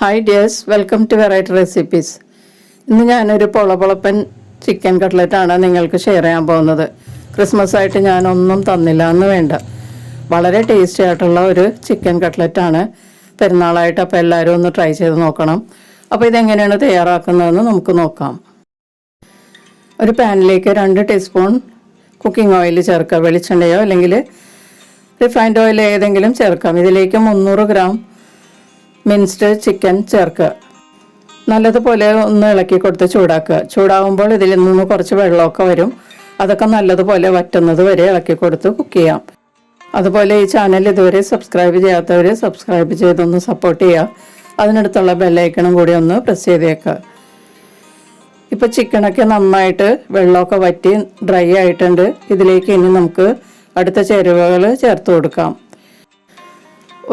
Hi dears welcome to variety recipes ഇന്ന് ഞാനൊരു പൊളപൊളപ്പൻ chicken കട്ട്ലറ്റാണ് നിങ്ങൾക്ക് ഷെയർ ചെയ്യാൻ പോകുന്നത്. ക്രിസ്മസ് ആയിട്ട് ഞാനൊന്നും തന്നില്ല എന്ന് വേണ്ട. വളരെ ടേസ്റ്റി ആയിട്ടുള്ള ഒരു ചിക്കൻ കട്ട്ലറ്റാണ് പെരുന്നാളായിട്ട് അപ്പോൾ എല്ലാവരും ഒന്ന് ട്രൈ ചെയ്ത് നോക്കണം. അപ്പോൾ ഇതെങ്ങനെയാണ് തയ്യാറാക്കുന്നതെന്ന് നമുക്ക് നോക്കാം. ഒരു പാനിലേക്ക് രണ്ട് ടീസ്പൂൺ കുക്കിംഗ് ഓയിൽ ചേർക്കുക. വെളിച്ചെണ്ണയോ അല്ലെങ്കിൽ റിഫൈൻഡ് ഓയിൽ ഏതെങ്കിലും ചേർക്കാം. ഇതിലേക്ക് മുന്നൂറ് ഗ്രാം മിൻസ്ഡ് ചിക്കൻ ചേർക്കുക. നല്ലതുപോലെ ഒന്ന് ഇളക്കി കൊടുത്ത് ചൂടാക്കുക. ചൂടാവുമ്പോൾ ഇതിൽ നിന്ന് കുറച്ച് വെള്ളമൊക്കെ വരും. അതൊക്കെ നല്ലതുപോലെ വറ്റുന്നത് വരെ ഇളക്കി കൊടുത്ത് കുക്ക് ചെയ്യാം. അതുപോലെ ഈ ചാനൽ ഇതുവരെ സബ്സ്ക്രൈബ് ചെയ്യാത്തവർ സബ്സ്ക്രൈബ് ചെയ്തൊന്ന് സപ്പോർട്ട് ചെയ്യുക. അതിനടുത്തുള്ള ബെല്ലൈക്കണും കൂടി ഒന്ന് പ്രസ് ചെയ്തേക്കുക. ഇപ്പോൾ ചിക്കനൊക്കെ നന്നായിട്ട് വെള്ളമൊക്കെ വറ്റി ഡ്രൈ ആയിട്ടുണ്ട്. ഇതിലേക്ക് ഇനി നമുക്ക് അടുത്ത ചേരുവകൾ ചേർത്ത് കൊടുക്കാം.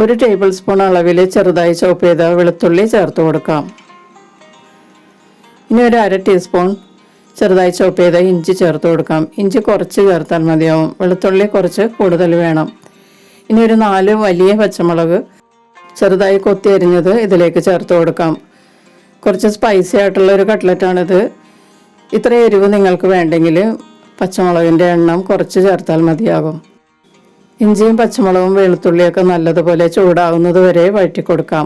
ഒരു ടേബിൾ സ്പൂൺ അളവിൽ ചെറുതായി ചോപ്പ് ചെയ്ത വെളുത്തുള്ളി ചേർത്ത് കൊടുക്കാം. ഇനി ഒരു അര ടീസ്പൂൺ ചെറുതായി ചോപ്പ് ചെയ്ത ഇഞ്ചി ചേർത്ത് കൊടുക്കാം. ഇഞ്ചി കുറച്ച് ചേർത്താൽ മതിയാവും. വെളുത്തുള്ളി കുറച്ച് കൂടുതൽ വേണം. ഇനി ഒരു നാല് വലിയ പച്ചമുളക് ചെറുതായി കൊത്തി അരിഞ്ഞത് ഇതിലേക്ക് ചേർത്ത് കൊടുക്കാം. കുറച്ച് സ്പൈസി ആയിട്ടുള്ള ഒരു കട്ട്ലറ്റാണിത് ഇത്ര എരിവ് നിങ്ങൾക്ക് വേണ്ടെങ്കിൽ പച്ചമുളകിന്റെ എണ്ണം കുറച്ച് ചേർത്താൽ മതിയാകും. ഇഞ്ചിയും പച്ചമുളകും വെളുത്തുള്ളിയൊക്കെ നല്ലതുപോലെ ചൂടാവുന്നത് വരെ വഴറ്റിക്കൊടുക്കാം.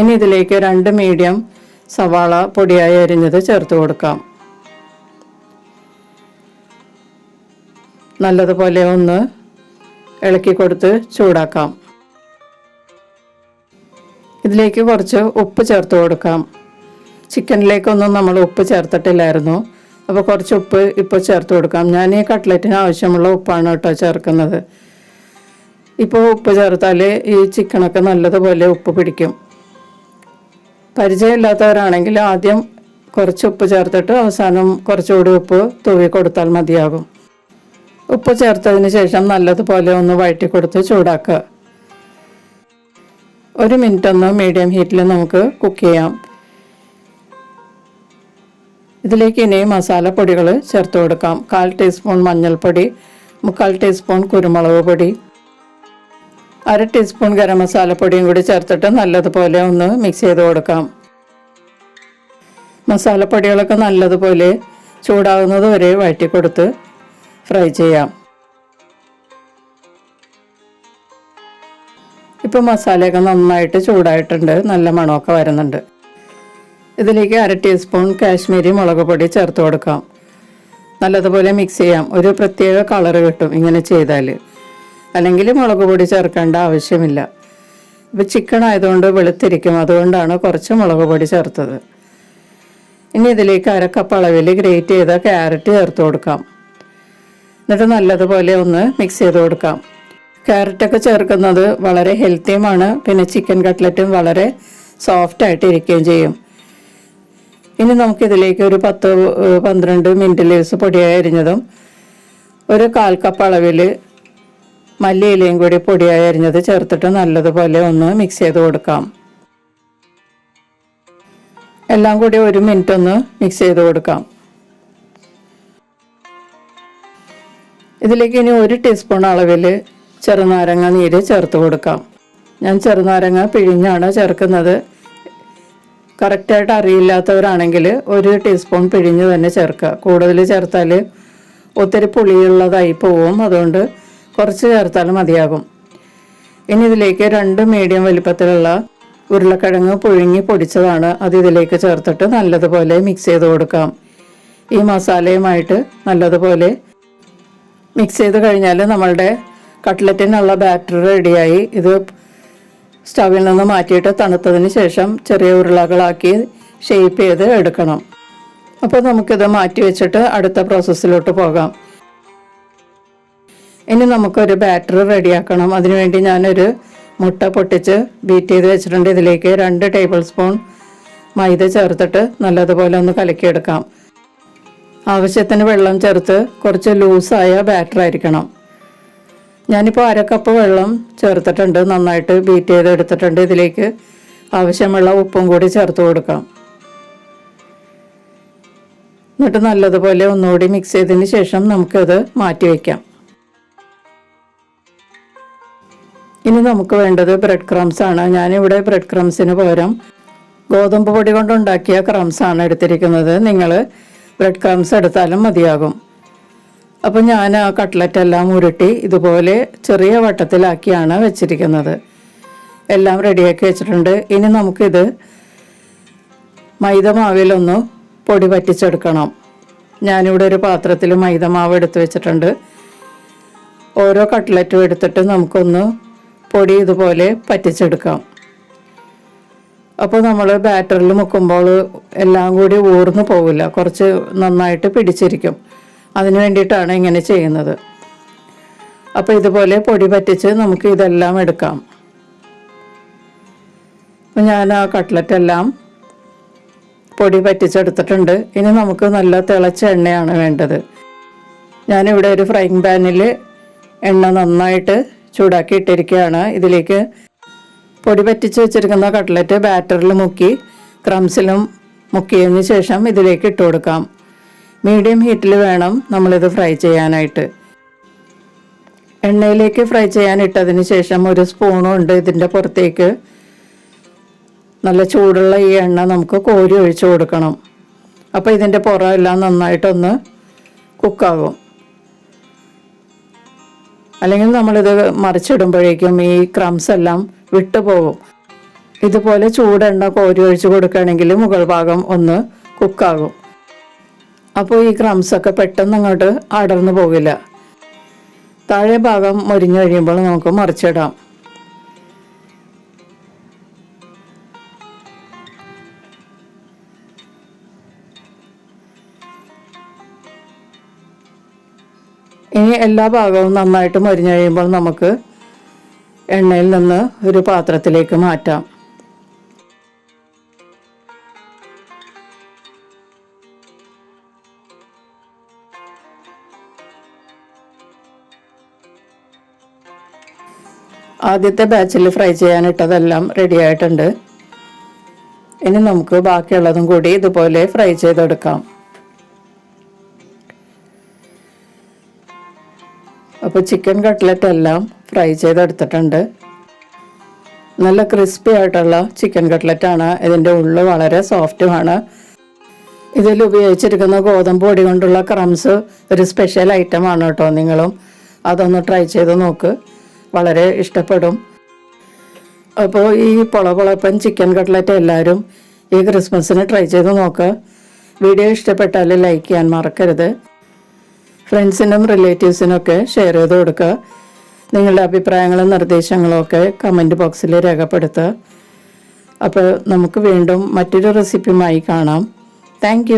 ഇനി ഇതിലേക്ക് രണ്ട് മീഡിയം സവാള പൊടിയായി അരിഞ്ഞത് ചേർത്ത് കൊടുക്കാം. നല്ലതുപോലെ ഒന്ന് ഇളക്കി കൊടുത്ത് ചൂടാക്കാം. ഇതിലേക്ക് കുറച്ച് ഉപ്പ് ചേർത്ത് കൊടുക്കാം. ചിക്കനിലേക്കൊന്നും നമ്മൾ ഉപ്പ് ചേർത്തിട്ടില്ലായിരുന്നു. അപ്പോൾ കുറച്ച് ഉപ്പ് ഇപ്പോൾ ചേർത്ത് കൊടുക്കാം. ഞാൻ ഈ കട്ട്ലറ്റിന് ആവശ്യമുള്ള ഉപ്പാണ് കേട്ടോ ചേർക്കുന്നത്. ഇപ്പോൾ ഉപ്പ് ചേർത്താൽ ഈ ചിക്കനൊക്കെ നല്ലതുപോലെ ഉപ്പ് പിടിക്കും. പരിചയമില്ലാത്തവരാണെങ്കിൽ ആദ്യം കുറച്ച് ഉപ്പ് ചേർത്തിട്ട് അവസാനം കുറച്ചുകൂടി ഉപ്പ് തൂവി കൊടുത്താൽ മതിയാകും. ഉപ്പ് ചേർത്തതിന് ശേഷം നല്ലതുപോലെ ഒന്ന് വഴറ്റി കൊടുത്ത് ചൂടാക്കുക. ഒരു മിനിറ്റ് ഒന്ന് മീഡിയം ഹീറ്റിൽ നമുക്ക് കുക്ക് ചെയ്യാം. ഇതിലേക്ക് ഇനി മസാലപ്പൊടികൾ ചേർത്ത് കൊടുക്കാം. കാൽ ടീസ്പൂൺ മഞ്ഞൾപ്പൊടി മുക്കാൽ ടീസ്പൂൺ കുരുമുളക് പൊടി അര ടീസ്പൂൺ ഗരം മസാലപ്പൊടിയും കൂടി ചേർത്തിട്ട് നല്ലതുപോലെ ഒന്ന് മിക്സ് ചെയ്ത് കൊടുക്കാം. മസാലപ്പൊടികളൊക്കെ നല്ലതുപോലെ ചൂടാകുന്നത് വരെ വഴറ്റി ഫ്രൈ ചെയ്യാം. ഇപ്പം മസാലയൊക്കെ നന്നായിട്ട് ചൂടായിട്ടുണ്ട്. നല്ല മണമൊക്കെ വരുന്നുണ്ട്. ഇതിലേക്ക് അര ടീസ്പൂൺ കാശ്മീരി മുളക് പൊടി ചേർത്ത് കൊടുക്കാം. നല്ലതുപോലെ മിക്സ് ചെയ്യാം. ഒരു പ്രത്യേക കളർ കിട്ടും ഇങ്ങനെ ചെയ്താൽ അല്ലെങ്കിൽ മുളക് പൊടി ചേർക്കേണ്ട ആവശ്യമില്ല. ഇപ്പോൾ ചിക്കൻ ആയതുകൊണ്ട് വെളുത്തിരിക്കും. അതുകൊണ്ടാണ് കുറച്ച് മുളക് പൊടി ചേർത്തത്. ഇനി ഇതിലേക്ക് അര കപ്പ് അളവിൽ ഗ്രേറ്റ് ചെയ്ത ക്യാരറ്റ് ചേർത്ത് കൊടുക്കാം. എന്നിട്ട് നല്ലതുപോലെ ഒന്ന് മിക്സ് ചെയ്ത് കൊടുക്കാം. ക്യാരറ്റൊക്കെ ചേർക്കുന്നത് വളരെ ഹെൽത്തിയുമാണ് പിന്നെ ചിക്കൻ കട്ട്ലറ്റും വളരെ സോഫ്റ്റ് ആയിട്ട് ഇരിക്കുകയും ചെയ്യും. ഇനി നമുക്കിതിലേക്ക് ഒരു പത്ത് പന്ത്രണ്ട് മിനിറ്റ് ലീവ്സ് പൊടിയായി അരിഞ്ഞതും ഒരു കാൽ കപ്പ് അളവിൽ മല്ലിയിലയും കൂടി പൊടിയായി അരിഞ്ഞത് ചേർത്തിട്ട് നല്ലതുപോലെ ഒന്ന് മിക്സ് ചെയ്ത് കൊടുക്കാം. എല്ലാം കൂടി ഒരു മിനിറ്റ് ഒന്ന് മിക്സ് ചെയ്ത് കൊടുക്കാം. ഇതിലേക്ക് ഇനി ഒരു ടീസ്പൂൺ അളവിൽ ചെറുനാരങ്ങ നീര് ചേർത്ത് കൊടുക്കാം. ഞാൻ ചെറുനാരങ്ങ പിഴിഞ്ഞാണ് ചേർക്കുന്നത്. കറക്റ്റായിട്ട് അറിയില്ലാത്തവരാണെങ്കിൽ ഒരു ടീസ്പൂൺ പിഴിഞ്ഞ് തന്നെ ചേർക്കുക. കൂടുതൽ ചേർത്താൽ ഒത്തിരി പുളിയുള്ളതായി പോവും. അതുകൊണ്ട് കുറച്ച് ചേർത്താൽ മതിയാകും. ഇനി ഇതിലേക്ക് രണ്ട് മീഡിയം വലിപ്പത്തിലുള്ള ഉരുളക്കിഴങ്ങ് പുഴുങ്ങി പൊടിച്ചതാണ് അത് ഇതിലേക്ക് ചേർത്തിട്ട് നല്ലതുപോലെ മിക്സ് ചെയ്ത് കൊടുക്കാം. ഈ മസാലയുമായിട്ട് നല്ലതുപോലെ മിക്സ് ചെയ്ത് കഴിഞ്ഞാൽ നമ്മളുടെ കട്ട്ലറ്റിനുള്ള ബാറ്റർ റെഡിയായി ഇത് സ്റ്റവിൽ നിന്ന് മാറ്റിയിട്ട് തണുത്തതിന് ശേഷം ചെറിയ ഉരുളകളാക്കി ഷേപ്പ് ചെയ്ത് എടുക്കണം. അപ്പോൾ നമുക്കിത് മാറ്റി വെച്ചിട്ട് അടുത്ത പ്രോസസ്സിലോട്ട് പോകാം. ഇനി നമുക്കൊരു ബാറ്റർ റെഡിയാക്കണം അതിനുവേണ്ടി ഞാനൊരു മുട്ട പൊട്ടിച്ച് ബീറ്റ് ചെയ്ത് വെച്ചിട്ടുണ്ട്. ഇതിലേക്ക് രണ്ട് ടേബിൾ സ്പൂൺ മൈദ ചേർത്തിട്ട് നല്ലതുപോലെ ഒന്ന് കലക്കിയെടുക്കാം. ആവശ്യത്തിന് വെള്ളം ചേർത്ത് കുറച്ച് ലൂസായ ബാറ്റർ ആയിരിക്കണം. ഞാനിപ്പോൾ അരക്കപ്പ് കപ്പ് വെള്ളം ചേർത്തിട്ടുണ്ട് നന്നായിട്ട് ബീറ്റ് ചെയ്ത് എടുത്തിട്ടുണ്ട് ഇതിലേക്ക് ആവശ്യമുള്ള ഉപ്പും കൂടി ചേർത്ത് കൊടുക്കാം. എന്നിട്ട് നല്ലതുപോലെ ഒന്നുകൂടി മിക്സ് ചെയ്തതിന് ശേഷം നമുക്കത് മാറ്റി വയ്ക്കാം ഇനി നമുക്ക് വേണ്ടത് ബ്രെഡ് ക്രംസ് ആണ്. ഞാനിവിടെ ബ്രെഡ് ക്രംസിന് പകരം ഗോതമ്പ് പൊടി കൊണ്ടുണ്ടാക്കിയ ക്രംസ് ആണ് എടുത്തിരിക്കുന്നത്. നിങ്ങൾ ബ്രെഡ് ക്രംസ് എടുത്താലും മതിയാകും. അപ്പോൾ ഞാൻ ആ കട്ട്ലറ്റ് എല്ലാം ഉരുട്ടി ഇതുപോലെ ചെറിയ വട്ടത്തിലാക്കിയാണ് വെച്ചിരിക്കുന്നത്. എല്ലാം റെഡിയാക്കി വെച്ചിട്ടുണ്ട്. ഇനി നമുക്കിത് മൈദ മാവിലൊന്ന് പൊടി പറ്റിച്ചെടുക്കണം ഞാനിവിടെ ഒരു പാത്രത്തിൽ മൈദ മാവ് എടുത്ത് വെച്ചിട്ടുണ്ട്. ഓരോ കട്ട്ലറ്റും എടുത്തിട്ട് നമുക്കൊന്ന് പൊടി ഇതുപോലെ പറ്റിച്ചെടുക്കാം. അപ്പോൾ നമ്മൾ ബാറ്ററിൽ മുക്കുമ്പോൾ എല്ലാം കൂടി ഊർന്നു പോവില്ല. കുറച്ച് നന്നായിട്ട് പിടിച്ചിരിക്കും. അതിന് വേണ്ടിയിട്ടാണ് ഇങ്ങനെ ചെയ്യുന്നത്. അപ്പോൾ ഇതുപോലെ പൊടി പറ്റിച്ച് നമുക്ക് ഇതെല്ലാം എടുക്കാം. അപ്പോൾ ഞാൻ ആ കട്ട്ലറ്റ് എല്ലാം പൊടി പറ്റിച്ചെടുത്തിട്ടുണ്ട്. ഇനി നമുക്ക് നല്ല തിളച്ച എണ്ണയാണ് വേണ്ടത്. ഞാനിവിടെ ഒരു ഫ്രൈങ് പാനിൽ എണ്ണ നന്നായിട്ട് ചൂടാക്കി ഇട്ടിരിക്കുകയാണ്. ഇതിലേക്ക് പൊടി പറ്റിച്ച് വെച്ചിരിക്കുന്ന കട്ട്ലറ്റ് ബാറ്ററിൽ മുക്കി ക്രംസിലും മുക്കിയതിന് ശേഷം ഇതിലേക്ക് ഇട്ട് കൊടുക്കാം. മീഡിയം ഹീറ്റിൽ വേണം നമ്മളിത് ഫ്രൈ ചെയ്യാനായിട്ട്. എണ്ണയിലേക്ക് ഫ്രൈ ചെയ്യാൻ ഇട്ടതിന് ശേഷം ഒരു സ്പൂണും ഉണ്ട് ഇതിന്റെ പുറത്തേക്ക്. നല്ല ചൂടുള്ള ഈ എണ്ണ നമുക്ക് കോരി ഒഴിച്ചു കൊടുക്കണം. അപ്പോൾ ഇതിന്റെ പുറം എല്ലാം നന്നായിട്ടൊന്ന് കുക്കാകും അല്ലെങ്കിൽ നമ്മളിത് മറിച്ചിടുമ്പോഴേക്കും ഈ ക്രംസ് എല്ലാം വിട്ടുപോകും ഇതുപോലെ ചൂടെണ്ണ കോരി ഒഴിച്ച് കൊടുക്കുകയാണെങ്കിൽ മുകൾ ഭാഗം ഒന്ന് കുക്കാകും. അപ്പോൾ ഈ ക്രംസൊക്കെ പെട്ടെന്ന് അങ്ങോട്ട് അടർന്നു പോകില്ല താഴെ ഭാഗം മുരിഞ്ഞു കഴിയുമ്പോൾ നമുക്ക് മറിച്ചിടാം. ഇനി എല്ലാ ഭാഗവും നന്നായിട്ട് മൊരിഞ്ഞു കഴിയുമ്പോൾ നമുക്ക് എണ്ണയിൽ നിന്ന് ഒരു പാത്രത്തിലേക്ക് മാറ്റാം. ആദ്യത്തെ ബാച്ചിൽ ഫ്രൈ ചെയ്യാനിട്ടതെല്ലാം റെഡി ആയിട്ടുണ്ട്. ഇനി നമുക്ക് ബാക്കിയുള്ളതും കൂടി ഇതുപോലെ ഫ്രൈ ചെയ്തെടുക്കാം. അപ്പോൾ ചിക്കൻ കട്ട്ലറ്റ് എല്ലാം ഫ്രൈ ചെയ്തെടുത്തിട്ടുണ്ട്. നല്ല ക്രിസ്പി ആയിട്ടുള്ള ചിക്കൻ കട്ട്ലറ്റാണ് ഇതിന്റെ ഉള്ളു വളരെ സോഫ്റ്റുമാണ് ഇതിൽ ഉപയോഗിച്ചിരിക്കുന്ന ഗോതമ്പ് പൊടി കൊണ്ടുള്ള ക്രംസ് ഒരു സ്പെഷ്യൽ ഐറ്റം ആണ് കേട്ടോ നിങ്ങളും. അതൊന്ന് ട്രൈ ചെയ്ത് നോക്ക്. വളരെ ഇഷ്ടപ്പെടും. അപ്പോൾ ഈ പൊളപൊളപ്പൻ ചിക്കൻ കട്ട്ലറ്റ് എല്ലാവരും ഈ ക്രിസ്മസിന് ട്രൈ ചെയ്ത് നോക്കുക വീഡിയോ ഇഷ്ടപ്പെട്ടാൽ ലൈക്ക് ചെയ്യാൻ മറക്കരുത്. ഫ്രണ്ട്സിനും റിലേറ്റീവ്സിനൊക്കെ ഷെയർ ചെയ്ത് കൊടുക്കുക നിങ്ങളുടെ അഭിപ്രായങ്ങളും നിർദ്ദേശങ്ങളും ഒക്കെ കമന്റ് ബോക്സിൽ രേഖപ്പെടുത്തുക അപ്പോൾ നമുക്ക് വീണ്ടും മറ്റൊരു റെസിപ്പിയുമായി കാണാം. താങ്ക്